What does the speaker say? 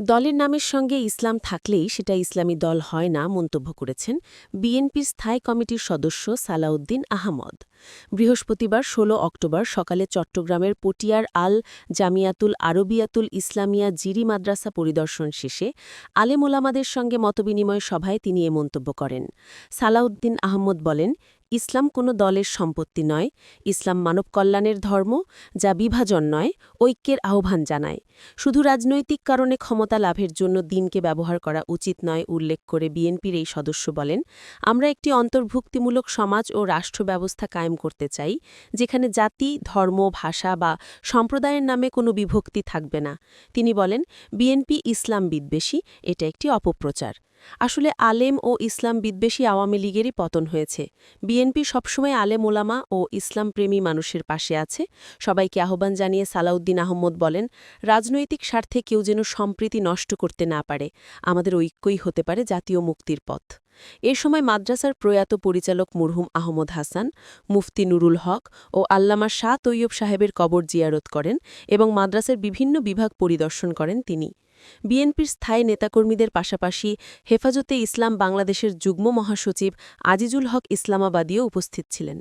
দলের নামের সঙ্গে ইসলাম থাকলেই সেটা ইসলামী দল হয় না মন্তব্য করেছেন বিএনপির স্থায়ী কমিটির সদস্য সালাউদ্দিন আহমদ। বৃহস্পতিবার ১৬ অক্টোবর সকালে চট্টগ্রামের পটিয়ার আল জামিয়াতুল আরবিয়াতুল ইসলামিয়া জিরি মাদ্রাসা পরিদর্শন শেষে আলেমোলামাদের সঙ্গে মতবিনিময় সভায় তিনি এ মন্তব্য করেন। সালাউদ্দিন আহমদ বলেন ইসলাম কোনো দলের সম্পত্তি নয়, ইসলাম মানব কল্যাণের ধর্ম, যা বিভাজন নয়, ঐক্যের আহ্বান জানায়। শুধু রাজনৈতিক কারণে ক্ষমতা লাভের জন্য দিনকে ব্যবহার করা উচিত নয়, উল্লেখ করে বিএনপির এই সদস্য বলেন, আমরা একটি অন্তর্ভুক্তিমূলক সমাজ ও রাষ্ট্র ব্যবস্থা কায়েম করতে চাই, যেখানে জাতি, ধর্ম, ভাষা বা সম্প্রদায়ের নামে কোনো বিভক্তি থাকবে না। তিনি বলেন, বিএনপি ইসলাম বিদ্বেষী এটা একটি অপপ্রচার। আসলে আলেম ও ইসলাম বিদ্বেষী আওয়ামী লীগেরই পতন হয়েছে। বিএনপি সবসময় আলেম ওলামা ও ইসলামপ্রেমী মানুষের পাশে আছে। সবাইকে আহ্বান জানিয়ে সালাউদ্দিন আহমদ বলেন, রাজনৈতিক স্বার্থে কেউ যেন সম্প্রীতি নষ্ট করতে না পারে, আমাদের ঐক্যই হতে পারে জাতীয় মুক্তির পথ। এ সময় মাদ্রাসার প্রয়াত পরিচালক মুরহুম আহমদ হাসান, মুফতি নুরুল হক ও আল্লামা শাহ তৈয়ব সাহেবের কবর জিয়ারত করেন এবং মাদ্রাসার বিভিন্ন বিভাগ পরিদর্শন করেন তিনি। বিএনপির স্থায়ী নেতাকর্মীদের পাশাপাশি হেফাজতে ইসলাম বাংলাদেশের যুগ্ম মহাসচিব আজিজুল হক ইসলামাবাদীও উপস্থিত ছিলেন।